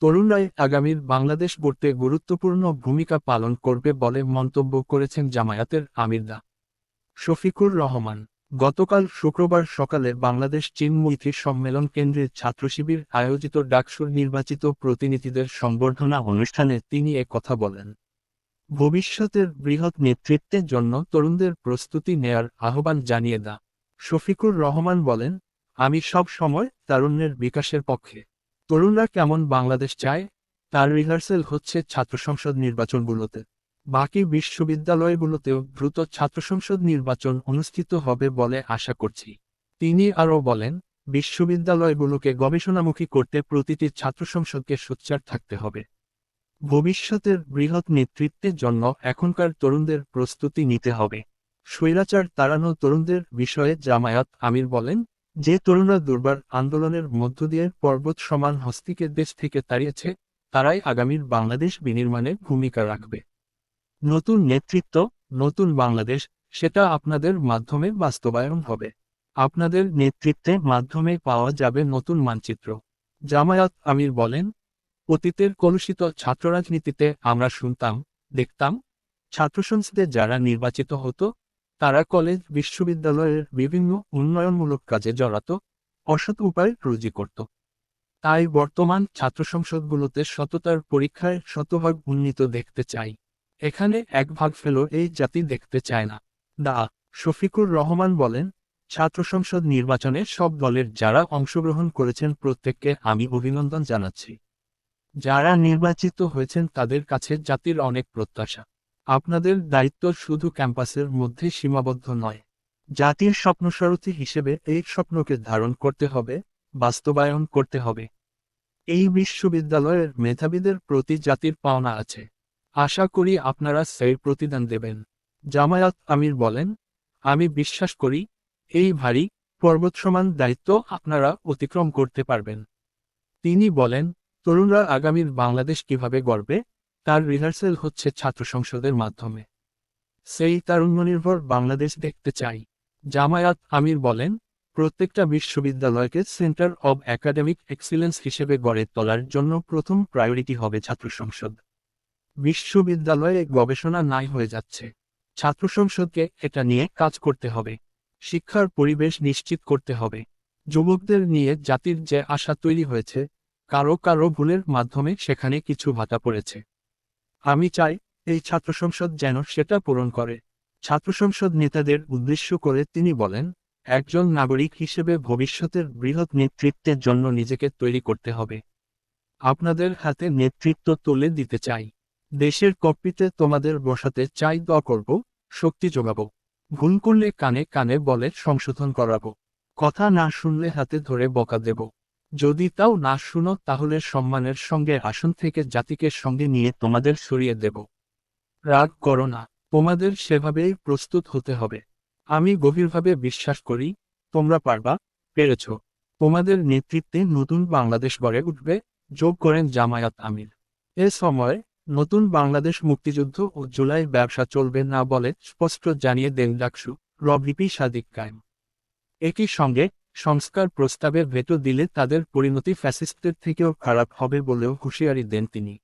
তরুণরাই আগামীর বাংলাদেশ গড়তে গুরুত্বপূর্ণ ভূমিকা পালন করবে বলে মন্তব্য করেছেন জামায়াতের আমিরদা শফিকুর রহমান, গতকাল শুক্রবার সকালে বাংলাদেশ চীন মৈত্রী সম্মেলন কেন্দ্রের ছাত্রশিবির আয়োজিত ডাকসুর নির্বাচিত প্রতিনিধিদের সংবর্ধনা অনুষ্ঠানে তিনি কথা বলেন। ভবিষ্যতের বৃহৎ নেতৃত্বের জন্য তরুণদের প্রস্তুতি নেয়ার আহ্বান জানিয়ে দা। শফিকুর রহমান বলেন, আমি সব সময় তারুণ্যের বিকাশের পক্ষে তরুণরা কেমন বাংলাদেশ চায়? তার রিহার্সেল হচ্ছে ছাত্র সংসদ নির্বাচনগুলোতে। বাকি বিশ্ববিদ্যালয়গুলোতেও দ্রুত ছাত্র সংসদ নির্বাচন অনুষ্ঠিত হবে বলে আশা করছি। তিনি আরও বলেন, বিশ্ববিদ্যালয়গুলোকে গবেষণামুখী করতে প্রতিটি ছাত্র সংসদকে সোচ্চার থাকতে হবে। ভবিষ্যতের বৃহৎ নেতৃত্বের জন্য এখনকার তরুণদের প্রস্তুতি নিতে হবে। স্বৈরাচার তাড়ানো তরুণদের বিষয়ে জামায়াত আমির বলেন যে তরুণরা দুর্বার আন্দোলনের মধ্য দিয়ে পর্বত সমান হস্তিকে দেশ থেকে তাড়িয়েছে, তারাই আগামীর বাংলাদেশ বিনির্মাণে ভূমিকা রাখবে। নতুন নেতৃত্ব, নতুন বাংলাদেশ, সেটা আপনাদের মাধ্যমে বাস্তবায়ন হবে। আপনাদের নেতৃত্বে মাধ্যমে পাওয়া যাবে নতুন মানচিত্র। জামায়াত আমির বলেন, অতীতের কলুষিত ছাত্ররাজনীতিতে আমরা শুনতাম, দেখতাম ছাত্র সংসদে যারা নির্বাচিত হতো তারা কলেজ, বিশ্ববিদ্যালয়ের বিভিন্ন উন্নয়নমূলক কাজে জড়াত, অসৎ উপায় রুজি করত। তাই বর্তমান ছাত্র সংসদগুলোতে সততার পরীক্ষায় শতভাগ উন্নীত দেখতে চাই। এখানে এক ভাগ ফেলো এই জাতি দেখতে চায় না। দা শফিকুর রহমান বলেন, ছাত্র সংসদ নির্বাচনে সব দলের যারা অংশগ্রহণ করেছেন প্রত্যেককে আমি অভিনন্দন জানাচ্ছি। যারা নির্বাচিত হয়েছেন তাদের কাছে জাতির অনেক প্রত্যাশা। আপনাদের দায়িত্ব শুধু ক্যাম্পাসের মধ্যে সীমাবদ্ধ নয়। জাতির স্বপ্নসারথী হিসেবে এই স্বপ্নকে ধারণ করতে হবে, বাস্তবায়ন করতে হবে। এই বিশ্ববিদ্যালয়ের মেধাবীদের প্রতি জাতির পাওনা আছে। আশা করি আপনারা সেই প্রতিদান দেবেন। জামায়াত আমির বলেন, আমি বিশ্বাস করি, এই ভারী পর্বত সমান দায়িত্ব আপনারা অতিক্রম করতে পারবেন। তিনি বলেন, তরুণরা আগামীর বাংলাদেশ কীভাবে গড়বে তার রিহার্সেল হচ্ছে ছাত্র সংসদের মাধ্যমে। সেই তারুণ্যনির্ভর বাংলাদেশ দেখতে চাই। জামায়াত আমির বলেন, প্রত্যেকটা বিশ্ববিদ্যালয়কে সেন্টার অব একাডেমিক এক্সিলেন্স হিসেবে গড়ে তোলার জন্য প্রথম প্রায়োরিটি হবে ছাত্র সংসদ। বিশ্ববিদ্যালয়ে গবেষণা নাই হয়ে যাচ্ছে। ছাত্র সংসদকে এটা নিয়ে কাজ করতে হবে। শিক্ষার পরিবেশ নিশ্চিত করতে হবে। যুবকদের নিয়ে জাতির যে আশা তৈরি হয়েছে, কারও কারও ভুলের মাধ্যমে সেখানে কিছু ভাতা পড়েছে। আমি চাই এই ছাত্র সংসদ যেন সেটা পূরণ করে। ছাত্র সংসদ নেতাদের উদ্দেশ্য করে তিনি বলেন, একজন নাগরিক হিসেবে ভবিষ্যতের বৃহৎ নেতৃত্বের জন্য নিজেকে তৈরি করতে হবে। আপনাদের হাতে নেতৃত্ব তুলে দিতে চাই। দেশের কপিতে তোমাদের বসাতে চাই দ করব, শক্তি যোগাবো। ভুল করলে কানে কানে বলে সংশোধন করাবো। কথা না শুনলে হাতে ধরে বকা দেব। যদি তাও না শুনো, তাহলে সম্মানের সঙ্গে আসন থেকে জাতিকে সঙ্গে নিয়ে তোমাদের সরিয়ে দেব। রাগ করো না, তোমাদের সেভাবেই প্রস্তুত হতে হবে। আমি গভীরভাবে বিশ্বাস করি, তোমরা পারবা, পেরেছ। তোমাদের নেতৃত্বে নতুন বাংলাদেশ গড়ে উঠবে, যোগ করেন জামায়াত আমির। এ সময় নতুন বাংলাদেশ মুক্তিযুদ্ধ ও জুলাই ব্যবসা চলবে না বলে স্পষ্ট জানিয়ে দেন ডাকসু রবিপি সাদিক কায়েম। একই সঙ্গে সংস্কার প্রস্তাবে ভেটো দিলে তাদের পরিণতি ফ্যাসিস্টদের থেকেও খারাপ হবে বলেও হুঁশিয়ারি দেন তিনি।